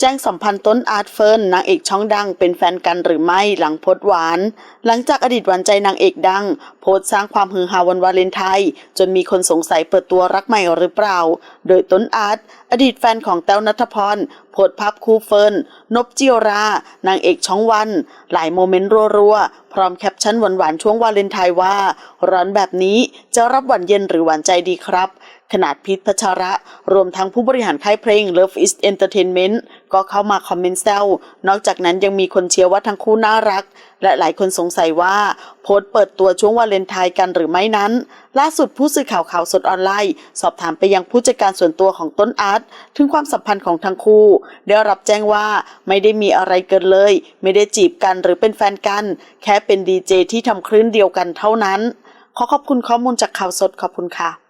แจ้งสัมพันธ์ต้นอาร์ตเฟิร์นนางเอกช่องดังเป็นแฟนกันหรือไม่หลังโพสหวาน หลังจากอดีตหวานใจนางเอกดัง โพสสร้างความฮือฮาวันวาเลนไทน์จนมีคนสงสัยเปิดตัวรักใหม่หรือเปล่า โดยต้นอาร์ตอดีตแฟนของแต้วนัทพร โพสต์ภาพคู่เฟิร์นนบจิรา นางเอกช่องวัน หลายโมเมนต์รัวๆ พร้อมแคปชั่นหวานๆ ช่วงวาเลนไทน์ว่า ร้อนแบบนี้จะรับหวานเย็นหรือหวานใจดีครับ ขนาดพิษพัชระ รวมทั้งผู้บริหารค่ายเพลง Love is Entertainment ก็เข้ามาคอมเมนต์แซวนอกจากนั้นยังมีคนเชียร์ว่าทั้งคู่น่ารัก และหลายคนสงสัยว่าโพสต์เปิดตัวช่วงวาเลนไทน์กันหรือไม่นั้น ล่าสุดผู้สื่อข่าวข่าวสดออนไลน์ สอบถามไปยังผู้จัดการส่วนตัวของต้นอาร์ตถึงความสัมพันธ์ของทั้งคู่ได้รับแจ้งว่าไม่ได้มีอะไรเกินเลย ไม่ได้จีบกันหรือเป็นแฟนกัน แค่เป็นดีเจที่ทำคลื่นเดียวกันเท่านั้น ขอขอบคุณข้อมูลจากข่าวสดขอบคุณค่ะ